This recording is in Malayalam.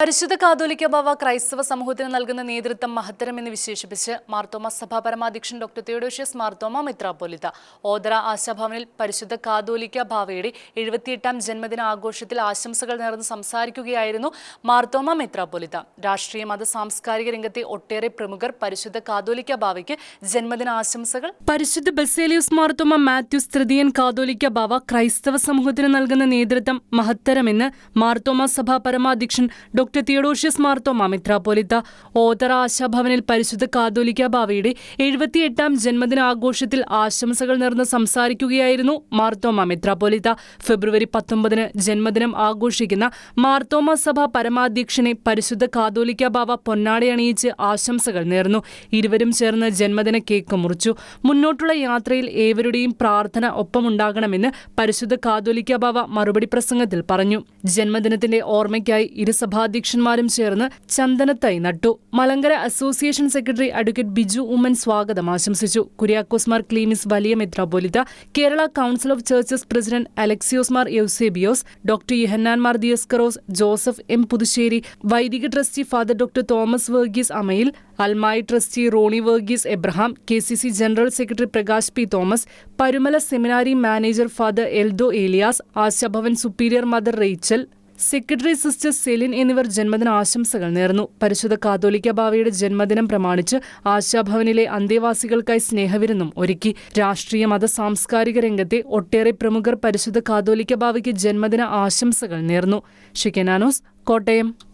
പരിശുദ്ധ കാതോലിക്ക ബാവ ക്രൈസ്തവ സമൂഹത്തിന് നൽകുന്ന നേതൃത്വം മഹത്തരമെന്ന് വിശേഷിപ്പിച്ച് മാർത്തോമ സഭാ പരമാധ്യക്ഷൻ ഡോക്ടർ തിയോഡോഷ്യസ് മാർത്തോമ മിത്രാപോലിത ഓദറ ആശാഭവനിൽ പരിശുദ്ധ കാതോലിക്ക ബാവയുടെ എഴുപത്തിയെട്ടാം ജന്മദിന ആഘോഷത്തിൽ ആശംസകൾ നേർന്ന് സംസാരിക്കുകയായിരുന്നു മാർത്തോമ മിത്രാപോലിത രാഷ്ട്രീയ മത സാംസ്കാരിക രംഗത്തെ ഒട്ടേറെ പ്രമുഖർ പരിശുദ്ധ കാതോലിക്ക ബാവയ്ക്ക് ജന്മദിന ആശംസകൾ. പരിശുദ്ധ ബസേലിയൂസ് മാർത്തോമ മാത്യൂസ് തൃതീയൻ കാതോലിക്ക ബാവ ക്രൈസ്തവ സമൂഹത്തിന് നൽകുന്ന നേതൃത്വം മഹത്തരമെന്ന് മാർത്തോമ സഭാ പരമാധ്യക്ഷൻ ഡോക്ടർ തിയോഡോഷ്യസ് മാർത്തോമ മിത്രാപോലിത്ത ഓതറ ആശാഭവനിൽ പരിശുദ്ധ കാതോലിക്ക ബാവയുടെ എഴുപത്തിയെട്ടാം ജന്മദിനാഘോഷത്തിൽ ആശംസകൾ നേർന്ന് സംസാരിക്കുകയായിരുന്നു മാർത്തോമ മിത്രാപോലിത്ത ഫെബ്രുവരി പത്തൊമ്പതിന് ജന്മദിനം ആഘോഷിക്കുന്ന മാർത്തോമ സഭ പരമാധ്യക്ഷനെ പരിശുദ്ധ കാതോലിക്ക ബാവ പൊന്നാടയണിയിച്ച് ആശംസകൾ നേർന്നു. ഇരുവരും ചേർന്ന് ജന്മദിന കേക്ക് മുറിച്ചു. മുന്നോട്ടുള്ള യാത്രയിൽ ഏവരുടെയും പ്രാർത്ഥന ഒപ്പമുണ്ടാകണമെന്ന് പരിശുദ്ധ കാതോലിക്ക ബാവ മറുപടി പ്രസംഗത്തിൽ പറഞ്ഞു. ജന്മദിനത്തിന്റെ ഓർമ്മയ്ക്കായി ഇരു സഭാധ്യക്ഷന്മാരും ചേർന്ന് ചന്ദനത്തൈ നട്ടു. Malankara association secretary advocate Biju Oommen സ്വാഗതം ആശംസിച്ചു. കുര്യാക്കോസ് മാർ ക്ലീമിസ് വലിയ മെത്രാപോലിത Kerala council of churches president Alexios Mar Eusebios doctor Yuhanon Mar Dioscoros Joseph M Puthussery വൈദിക trustee father doctor Thomas Varghese Amayil അൽമായി trustee Rony Varghese Abraham K C C general secretary Prakash P Thomas Parumala seminary manager father Eldho Elias Ashabhavan superior mother Rachel secretary sister Celine എന്നിവർ ജന്മദിന ആശംസകൾ നേർന്നു. പരിശുദ്ധ കാതോലിക്ക ബാവയുടെ ജന്മദിനം പ്രമാണിച്ച് ആശാഭവനിലെ അന്തേവാസികൾക്കായി സ്നേഹവിരുന്നും ഒരുക്കി. രാഷ്ട്രീയ മത സാംസ്കാരിക രംഗത്തെ ഒട്ടേറെ പ്രമുഖർ പരിശുദ്ധ കാതോലിക്ക ബാവയ്ക്ക് ജന്മദിന ആശംസകൾ നേർന്നു. ഷിക്കനാനോസ് കോട്ടയം.